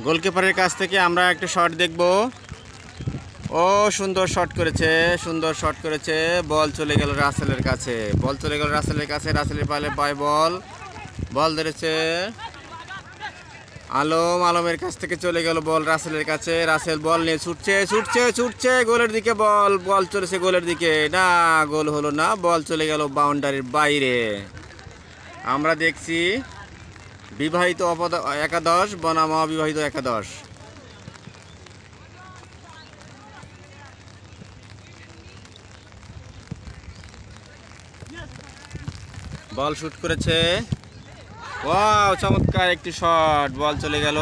গোলকিপারের কাছ থেকে আমরা একটা শট দেখব। ও, সুন্দর শট করেছে, সুন্দর শট করেছে। বল চলে গেল রাসেলের কাছে। বল চলে গেল রাসেলের কাছে, রাসেলের পালে পায় বল। বল ধরেছে। আলম, আলমের কাছ থেকে চলে গেল বল রাসেলের কাছে। রাসেল বল নিয়ে ছুটছে ছুটছে ছুটছে, গোলের দিকে বল বল চলেছে গোলের দিকে। না, গোল হলো না, বল চলে গেল বাউন্ডারির বাইরে। আমরা দেখছি বিবাহিত একাদশ বনাম অবিবাহিত একাদশ। বল শুট করেছে। ও চমৎকার একটি শট, বল চলে গেল।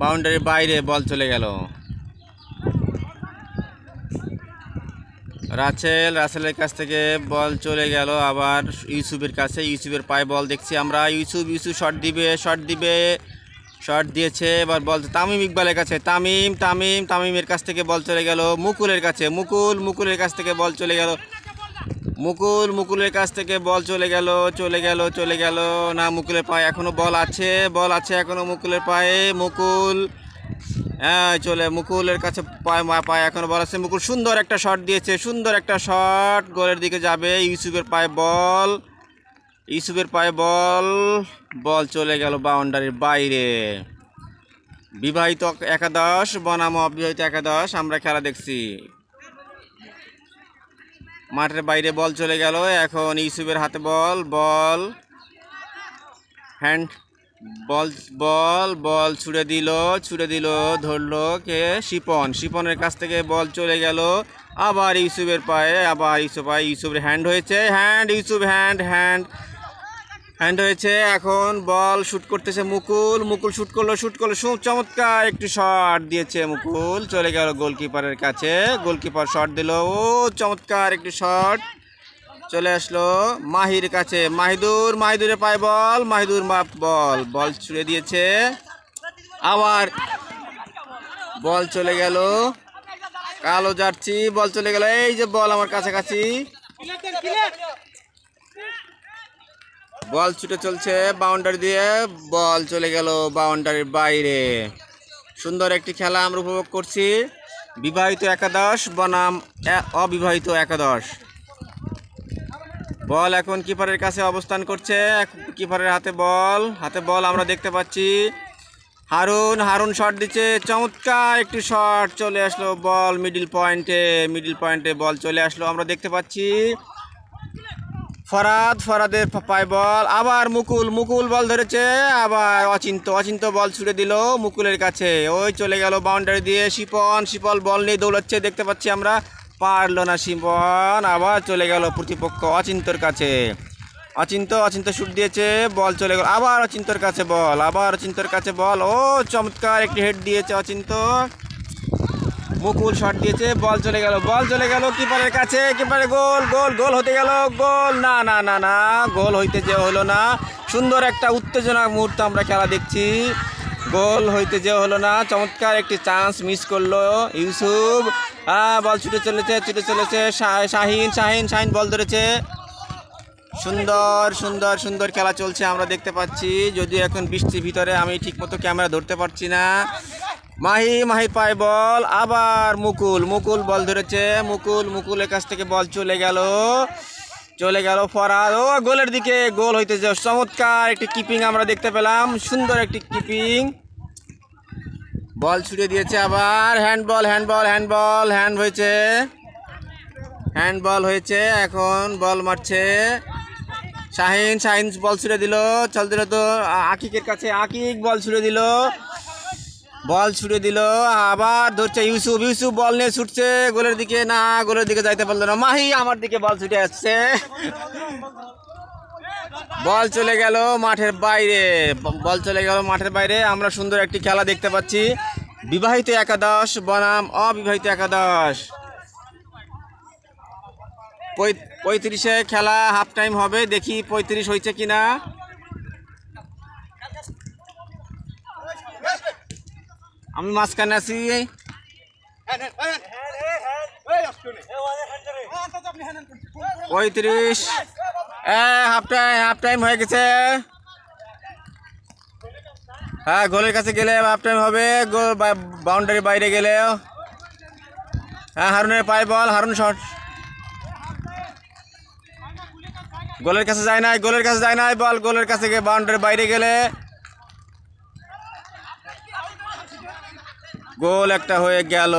বাউন্ডারির বাইরে বল চলে গেল। রাসেল, রাসেলের কাছ থেকে বল চলে গেল। আবার ইউসুফের কাছে, ইউসুফের পায়ে বল দেখছি আমরা। ইউসুফ ইউসুফ শট দিবে শট দিবে। শট দিয়েছে, এবার বল তামিম ইকবালের কাছে। তামিম তামিম, তামিমের কাছ থেকে বল চলে গেল। মুকুলের কাছে, মুকুল, মুকুলের কাছ থেকে বল চলে গেল। মুকুল, মুকুলের কাছ থেকে বল চলে গেল চলে গেল চলে গেল। না, মুকুলের পায়ে এখনও বল আছে বল আছে এখনও মুকুলের পায়ে। মুকুল হ্যাঁ চলে, মুকুলের কাছে পায়ে, মা- পায়ে এখনও বল আছে। মুকুল সুন্দর একটা শট দিয়েছে, সুন্দর একটা শট গোলের দিকে যাবে, ইউসুফের পায়ে বল, ইউসুফের পায়ে বল। বল চলে গেল বাউন্ডারির বাইরে। বিবাহিত একাদশ, বনাম অবিবাহিত একাদশ, আমরা খেলা দেখছি। মাঠের বাইরে বল চলে গেল। এখন ইউসুফের হাতে বল বল। হ্যান্ড, বল বল বল ছুড়ে দিল ছুড়ে দিল, ধরলো কে? শিপন। শিপনের কাছ থেকে বল চলে গেল। আবার ইউসুফের পায়ে, আবার ইউসুফ পায়ে ইউসুফের হ্যান্ড হয়েছে। Hand Yusuf hand hand hand হয়েছে, এখন বল শুট করতেছে মুকুল মুকুল শুট করল শুট করল সু চমৎকার, একটি শট দিয়েছে মুকুল, চলে গেল গোলকিপারের কাছে গোলকিপার শট দিল, ও, চমৎকার, একটি শট চলে আসলো মাহির কাছে, মাহিদুর মাহিদুরে পায় বল মাহিদুর মাপ বল বল ছুড়ে দিয়েছে, আবার বল চলে গেল, কালো যাচ্ছি বল চলে গেল, এই যে বল আমার কাছাকাছি বল ছুটে চলছে বাউন্ডারি দিয়ে বল চলে গেল বাউন্ডারির বাইরে। সুন্দর একটি খেলা আমরা উপভোগ করছি। বিবাহিত একাদশ, বনাম অবিবাহিত একাদশ। বল এখন কিপারের কাছে অবস্থান করছে। কিপারের হাতে বল হাতে বল আমরা দেখতে পাচ্ছি। হারুন হারুন শট দিচ্ছে, চমৎকার একটি শট চলে আসলো বল মিডিল পয়েন্টে মিডিল পয়েন্টে বল চলে আসলো, আমরা দেখতে পাচ্ছি। ফরাদ, ফরাদের পায় বল, আবার মুকুল মুকুল বল ধরেছে, আবার অচিন্ত অচিন্ত বল ছুড়ে দিল মুকুলের কাছে। ওই চলে গেল বাউন্ডারি দিয়ে, শিপন, শিপল বল নিয়ে দৌড়াচ্ছে, দেখতে পাচ্ছি আমরা, পারল না শিপন, আবার চলে গেল প্রতিপক্ষ অচিন্তর কাছে। অচিন্ত অচিন্ত শুট দিয়েছে, বল চলে গেল, আবার অচিন্তর কাছে বল, আবার অচিন্তর কাছে বল। ও চমৎকার একটি হেড দিয়েছে অচিন্ত। মুকুল শট দিয়েছে, বল চলে গেল, বল চলে গেল, কিপারের কাছে, কিপারে গোল গোল গোল হতে গেল, গোল, না না না না, গোল হইতে যে হলো না। সুন্দর একটা উত্তেজনা মুহূর্ত আমরা খেলা দেখছি। গোল হইতে যে হলো না, চমৎকার একটি চান্স মিস করল ইউসুফ। হ্যাঁ বল ছুটে চলেছে ছুটে চলেছে শাহিন শাহিন শাহিন বল ধরেছে। সুন্দর সুন্দর সুন্দর খেলা চলছে আমরা দেখতে পাচ্ছি। যদিও এখন বৃষ্টির ভিতরে আমি ঠিকমতো ক্যামেরা ধরতে পারছি না। মাহি মাহি পায় বল, আবার মুকুল মুকুল বল ধরেছে, মুকুল, মুকুলের কাছ থেকে বল চলে গেল চলে গেল ফরাদ। ও, গোলের দিকে গোল হইতেছে। চমৎকার একটি কিপিং আমরা দেখতে পেলাম, সুন্দর একটি কিপিং। বল ছুড়ে দিয়েছে আবার, হ্যান্ডবল হ্যান্ডবল হ্যান্ডবল, হ্যান্ড হয়েছে। হ্যান্ডবল হয়েছে, এখন বল মারছে। শাহিন শাহিন বল ছুড়ে দিল, চল দিল তো আকিকের কাছে আকিক বল ছুড়ে দিল। বল ছুড়ে দিল, আবার ধরছে ইউসুফ ইউসুফ বল নিয়ে ছুটছে, গোলের দিকে, না, গোলের দিকে যাইতে পারল না। মাহি আমার দিকে বল ছুটে আসছে। বল চলে গেল মাঠের বাইরে। বল চলে গেল মাঠের বাইরে। আমরা সুন্দর একটি খেলা দেখতে পাচ্ছি। বিবাহিত একাদশ, বনাম অবিবাহিত একাদশ। পঁয়- পঁয়ত্রিশে খেলা হাফ টাইম হবে। দেখি পঁয়ত্রিশ হয়েছে কিনা। আমি মাঝখানে আছি পঁয়ত্রিশ। হাফ টাইম হাফ টাইম হয়ে গেছে। হ্যাঁ গোলের কাছে গেলে হাফ টাইম হবে। গোল বাউন্ডারি বাইরে গেলে। হ্যাঁ হারুনের পায়ে বল, হারুন শট। গোলের কাছে যায় নাই, গোলের কাছে যায় নাই, বল, গোলের কাছে বাউন্ডারি বাইরে গেলে। গোল একটা হয়ে গেল।